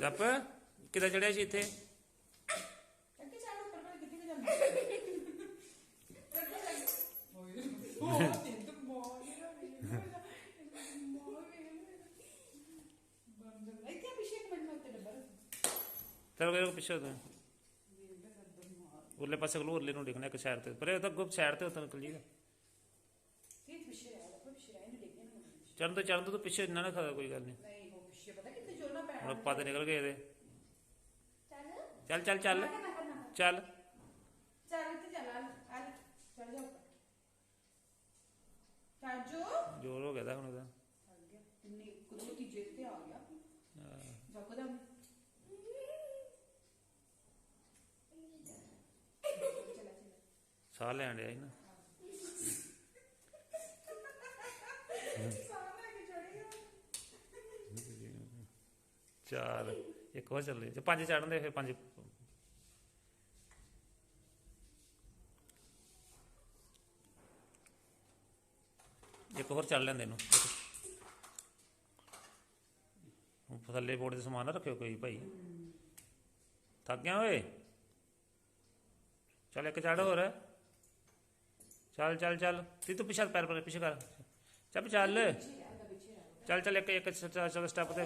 ਜੱਪ ਕਿੱਦਾਂ ਚੜਿਆ ਸੀ ਇੱਥੇ? ਅੱਗੇ ਚੱਲ ਉੱਪਰ ਪਰ ਕਿੱਥੇ ਕੁ ਜਾਂਦਾ। ਅੱਗੇ ਚੱਲ ਓਏ ਉਹ ਤੇ ਤਾਂ ਮੋਏ ਨਾ ਮੋਏ ਬੰਦ ਇੱਥੇ ਪਿੱਛੇ ਤੋਂ ਉਰਲੇ ਪਾਸੇ ਕੋਲ ਉਰਲੇ ਨੂੰ ਦੇਖਣਾ ਇੱਕ ਸਾਈਡ ਤੇ। ਪਰ ਇਹ ਤਾਂ ਗੁੱਪ ਸਾਈਡ ਤੇ ਉਤਨ ਨਿਕਲ ਜੀਗਾ ਤੇ ਪਿੱਛੇ ਰਹਿ ਜਾ ਪਿੱਛੇ ਰਹਿ ਨਹੀਂ ਡੇਗਿਆ ਨਾ ਚੜਨ ਤੋਂ ਚੜਨ ਤੋਂ ਪਿੱਛੇ ਇੰਨਾ ਨਾ ਖਾ ਕੋਈ ਗੱਲ ਨਹੀਂ ਨਹੀਂ ਉਹ ਪਿੱਛੇ ਪਤਾ ਕਿੱਥੇ ਜੋੜਨਾ ਪੈਣਾ ਹੁਣ ਆਪਾਂ ਤੇ ਨਿਕਲ ਗਏ ਇਹਦੇ। ਚੱਲ। ਚੱਲ ਚੱਲ ਚੱਲ। ਆ ਜਾ ਜੋਰ ਹੋ ਗਿਆ ਹੁਣ ਉਹਦਾ ਤੇ ਆ। ਜੱਕਦਮ ਸਾਹ ਲੈਣ ਡਿਆ ਸੀ ਨਾ ਸਾਹਮਣੇ ਕਿ ਚੜੀਆ ਚਾਰ, ਇੱਕ ਹੋਰ ਚੱਲੇ ਜੇ ਪੰਜ ਚੜਨ ਦੇ, ਫਿਰ ਪੰਜ। ਇੱਕ ਹੋਰ ਚੱਲ ਲੈਂਦੇ ਨੂੰ ਥੱਲੇ ਬੋਰਡ ਤੇ ਸਮਾਨ ਨਾ ਰੱਖਿਓ ਕੋਈ ਭਾਈ। ਥੱਕ ਗਿਆ ਓਏ? ਚੱਲ ਇੱਕ ਚੜ ਹੋਰ। ਚੱਲ ਚੱਲ ਚੱਲ। ਤੀ ਤੂੰ ਪਿਛਾ ਪੈਰ ਪਰ, ਪਿਛੇ ਕਰ। ਚੱਲ ਚੱਲ। ਚੱਲ ਚੱਲ, ਇੱਕ ਇੱਕ, ਚੱਲ ਸਟੈਪ ਤੇ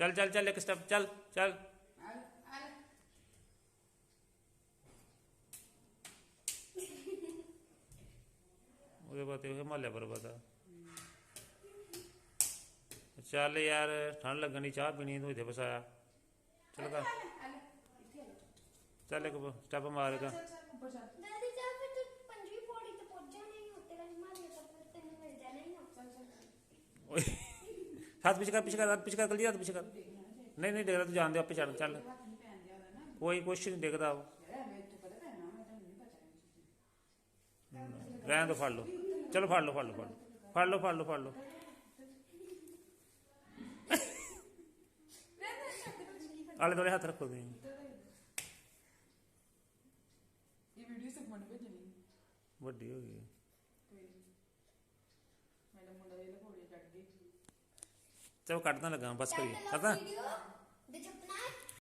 ਚੱਲ ਚੱਲ ਚੱਲ ਇੱਕ ਸਟੈਪ ਚੱਲ ਚੱਲ। ਉਹਦੇ ਬਾਅਦ ਇਹ ਹਿਮਾਲਿਆ ਪਰਬਤ ਆ। ਚੱਲ ਯਾਰ ਠੰਡ ਲੱਗਣੀ ਚਾਹ ਪੀਣੀ ਤੂੰ ਇੱਥੇ ਫਸਾਇਆ ਚੱਲ ਕਰ ਚੱਲ ਇੱਕ ਸਟੈਪ ਮਾਰ ਕੇ ਚੱਲ ਚੱਲ ਉੱਪਰ ਚੱਲ ਦਾਦੀ ਜਾ ਫਿਰ ਤੂੰ ਪੰਜਵੀਂ ਪੌੜੀ ਤੇ ਪਹੁੰਚ ਜਾਣਾ ਹੀ ਉੱਤੇ ਦਾ ਹਿਮਾਲਿਆ ਤਾਂ ਫਿਰ ਤੈਨੂੰ ਮਿਲ ਜਾਣਾ ਹੀ ਨਾ ਚੱਲ ਚੱਲ ਓਏ ਹੱਥ ਪਿਛੇ ਕਰ ਪਿਛੇ ਕਰ ਹੱਥ ਪਿਛੇ ਕਰ ਜਲਦੀ ਹੱਥ ਪਿਛੇ ਕਰ ਨਹੀਂ ਨਹੀਂ ਤੂੰ ਜਾਣਦੇ ਆਪੇ ਚੜ ਚੱਲ ਹੱਥ ਨਹੀਂ ਪੈਣ ਦਿਆ ਨਾ ਕੋਈ ਕੁਛ ਨਹੀਂ ਡਿੱਗਦਾ ਉਹ। ਯਾਰ ਮੈਂ ਇੱਥੇ ਪਤਾ ਪੈਣਾ ਮੈਂ ਤਾਂ ਨਹੀਂ ਪਤਾ ਰਹਿਣ ਦੋ ਫੜ ਲਓ। ਚਲੋ ਫੜ ਲਓ ਫੜ ਲਓ ਫੜ ਲਓ। ਫੜ ਲਓ ਫੜ ਲਓ ਫੜ ਲਓ। ਆਲੇ ਦੋਲੇ ਹੱਥ ਰੱਖੋ ਤੁਸੀਂ। ਇਹ ਵੀਡੀਓ ਸਭ ਮਨ ਭੇਜਣੀ। ਵੱਡੀ ਹੋ ਗਈ। ਮੈਡਮ ਮੁੰਡਾ ਇਹ ਘੋੜੇ ਚੜ ਗਈ ਚਲੋ ਕੱਢਦਾ ਲੱਗਾ ਬਸ ਕਰੀਏ ਕਰਦਾ ਵੀਡੀਓ ਦੇ